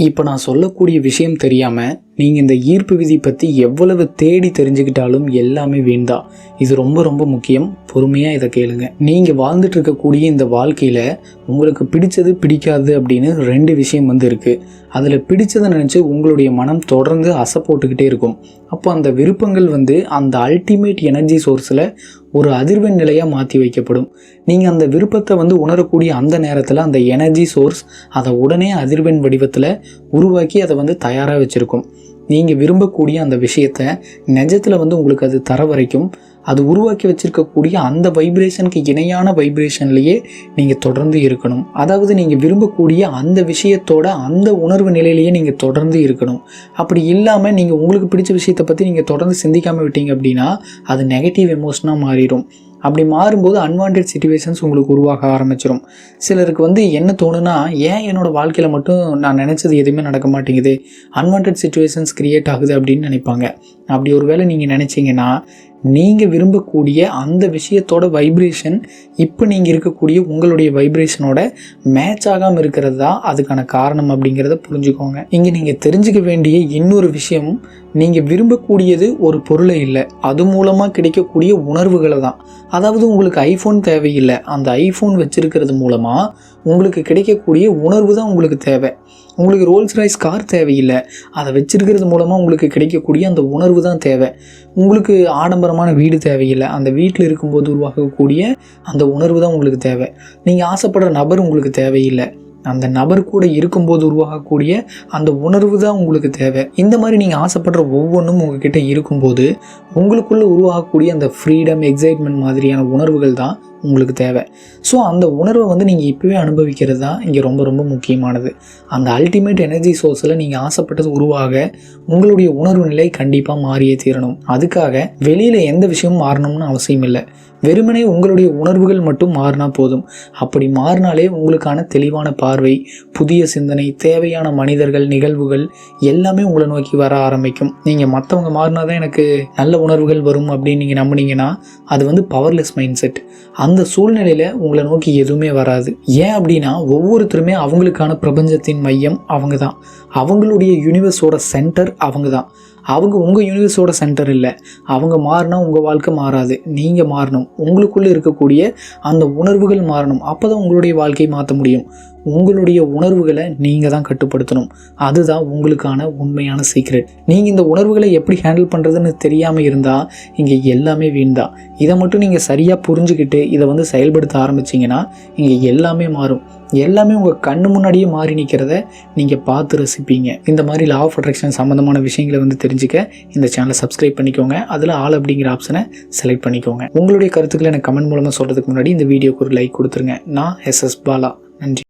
இப்போ நான் சொல்லக்கூடிய விஷயம் தெரியாமல் நீங்கள் இந்த ஈர்ப்பு விதி பற்றி எவ்வளவு தேடி தெரிஞ்சுக்கிட்டாலும் எல்லாமே வீண்தான் இது ரொம்ப ரொம்ப முக்கியம். பொறுமையாக இதை கேளுங்க. நீங்கள் வாழ்ந்துட்டு இருக்கக்கூடிய இந்த வாழ்க்கையில் உங்களுக்கு பிடிச்சது பிடிக்காது அப்படின்னு ரெண்டு விஷயம் வந்து இருக்குது அதில் பிடிச்சதை நினச்சி உங்களுடைய மனம் தொடர்ந்து அசை போட்டுக்கிட்டே இருக்கும். அப்போ அந்த விருப்பங்கள் வந்து அந்த அல்டிமேட் எனர்ஜி சோர்ஸில் ஒரு அதிர்வெண் நிலையாக மாற்றி வைக்கப்படும். நீங்கள் அந்த விருப்பத்தை வந்து உணரக்கூடிய அந்த நேரத்தில் அந்த எனர்ஜி சோர்ஸ் அதை உடனே அதிர்வெண் வடிவத்தில் உருவாக்கி அதை வந்து தயாராக வச்சுருக்கும். நீங்கள் விரும்பக்கூடிய அந்த விஷயத்தை நிஜத்தில் வந்து உங்களுக்கு அது தர வரைக்கும் அது உருவாக்கி வச்சுருக்கக்கூடிய அந்த வைப்ரேஷனுக்கு இணையான வைப்ரேஷன்லேயே நீங்கள் தொடர்ந்து இருக்கணும். அதாவது நீங்கள் விரும்பக்கூடிய அந்த விஷயத்தோட அந்த உணர்வு நிலையிலேயே நீங்கள் தொடர்ந்து இருக்கணும். அப்படி இல்லாமல் நீங்கள் உங்களுக்கு பிடிச்ச விஷயத்தை பற்றி நீங்கள் தொடர்ந்து சிந்திக்காமல் விட்டீங்க அப்படின்னா அது நெகட்டிவ் எமோஷனாக மாறிடும். அப்படி மாறும்போது அன்வான்ட் சுச்சுவேஷன்ஸ் உங்களுக்கு உருவாக ஆரம்பிச்சிடும் சிலருக்கு வந்து என்ன தோணுன்னா ஏன் என்னோடய வாழ்க்கையில் மட்டும் நான் நினச்சது எதுவுமே நடக்க மாட்டேங்குது? அன்வான்ட் சுச்சுவேஷன்ஸ் க்ரியேட் ஆகுது அப்படின்னு நினைப்பாங்க. அப்படி ஒரு வேளை நீங்கள் நினச்சிங்கன்னா நீங்கள் விரும்பக்கூடிய அந்த விஷயத்தோட வைப்ரேஷன் இப்போ நீங்கள் இருக்கக்கூடிய உங்களுடைய வைப்ரேஷனோட மேட்ச் ஆகாமல் இருக்கிறது தான் அதுக்கான காரணம் அப்படிங்கிறத புரிஞ்சுக்கோங்க. இங்கே நீங்கள் தெரிஞ்சுக்க வேண்டிய இன்னொரு விஷயம் நீங்கள் விரும்பக்கூடியது ஒரு பொருளை இல்லை. அது மூலமாக கிடைக்கக்கூடிய உணர்வுகளை தான். அதாவது உங்களுக்கு ஐஃபோன் தேவையில்லை. அந்த ஐஃபோன் வச்சுருக்கிறது மூலமாக உங்களுக்கு கிடைக்கக்கூடிய உணர்வு தான் உங்களுக்கு தேவை. உங்களுக்கு ரோல்ஸ் ராய்ஸ் கார் தேவையில்லை. அதை வச்சிருக்கிறது மூலமாக உங்களுக்கு கிடைக்கக்கூடிய அந்த உணர்வு தான் தேவை. உங்களுக்கு ஆடம்பரமான வீடு தேவையில்லை. அந்த வீட்டில் இருக்கும்போது உருவாகக்கூடிய அந்த உணர்வு தான் உங்களுக்கு தேவை. நீங்கள் ஆசைப்படுற நபர் உங்களுக்கு தேவையில்லை. அந்த நபர் கூட இருக்கும்போது உருவாகக்கூடிய அந்த உணர்வு தான் உங்களுக்கு தேவை. இந்த மாதிரி நீங்கள் ஆசைப்படுற ஒவ்வொன்றும் உங்ககிட்ட இருக்கும்போது உங்களுக்குள்ளே உருவாகக்கூடிய அந்த ஃப்ரீடம் எக்ஸைட்மெண்ட் மாதிரியான உணர்வுகள் தான் உங்களுக்கு தேவை. ஸோ அந்த உணர்வை வந்து நீங்கள் இப்போவே அனுபவிக்கிறது தான் இங்கே ரொம்ப ரொம்ப முக்கியமானது. அந்த அல்டிமேட் எனர்ஜி சோர்ஸில் நீங்கள் ஆசைப்பட்டது உருவாக உங்களுடைய உணர்வு நிலை கண்டிப்பாக மாறியே தீரணும். அதுக்காக வெளியில் எந்த விஷயமும் மாறணும்னு அவசியம் இல்லை. வெறுமனே உங்களுடைய உணர்வுகள் மட்டும் மாறினா போதும். அப்படி மாறினாலே உங்களுக்கான தெளிவான பார்வை புதிய சிந்தனை தேவையான மனிதர்கள் நிகழ்வுகள் எல்லாமே உங்களை நோக்கி வர ஆரம்பிக்கும். நீங்கள் மற்றவங்க மாறினா தான் எனக்கு நல்ல உணர்வுகள் வரும் அப்படின்னு நீங்கள் நம்புனீங்கன்னா அது வந்து பவர்லெஸ் மைண்ட் செட் அந்த சூழ்நிலையில் உங்களை நோக்கி எதுவுமே வராது. ஏன் அப்படின்னா ஒவ்வொருத்தருமே அவங்களுக்கான பிரபஞ்சத்தின் மையம் அவங்க தான் அவங்களுடைய யூனிவர்ஸோட சென்டர் அவங்க தான் அவங்க உங்கள் யூனிவர்ஸோட சென்டர் இல்லை. அவங்க மாறினா உங்கள் வாழ்க்கை மாறாது. நீங்கள் மாறணும். உங்களுக்குள்ளே இருக்கக்கூடிய அந்த உணர்வுகள் மாறணும். அப்போ தான் உங்களுடைய வாழ்க்கையை மாற்ற முடியும். உங்களுடைய உணர்வுகளை நீங்கள் தான் கட்டுப்படுத்தணும். அதுதான் உங்களுக்கான உண்மையான சீக்ரெட் நீங்கள் இந்த உணர்வுகளை எப்படி ஹேண்டில் பண்ணுறதுன்னு தெரியாமல் இருந்தால் இங்கே எல்லாமே வீண்தான் இதை மட்டும் நீங்கள் சரியாக புரிஞ்சுக்கிட்டு இதை வந்து செயல்படுத்த ஆரம்பிச்சிங்கன்னா இங்கே எல்லாமே மாறும். எல்லாமே உங்கள் கண்ணு முன்னாடியே மாறி நிற்கிறத நீங்கள் பார்த்து ரசிப்பீங்க. இந்த மாதிரி லா ஆஃப் அட்ராக்ஷன் சம்மந்தமான விஷயங்களை வந்து தெரிஞ்சுக்க இந்த சேனலை சப்ஸ்கிரைப் பண்ணிக்கோங்க. அதில் ஆள் அப்படிங்கிற ஆப்ஷனை செலக்ட் பண்ணிக்கோங்க. உங்களுடைய கருத்துக்களை எனக்கு கமெண்ட் மூலமாக சொல்கிறதுக்கு முன்னாடி இந்த வீடியோக்கு ஒரு லைக் கொடுத்துருங்க. நான் எஸ்எஸ் பாலா. நன்றி.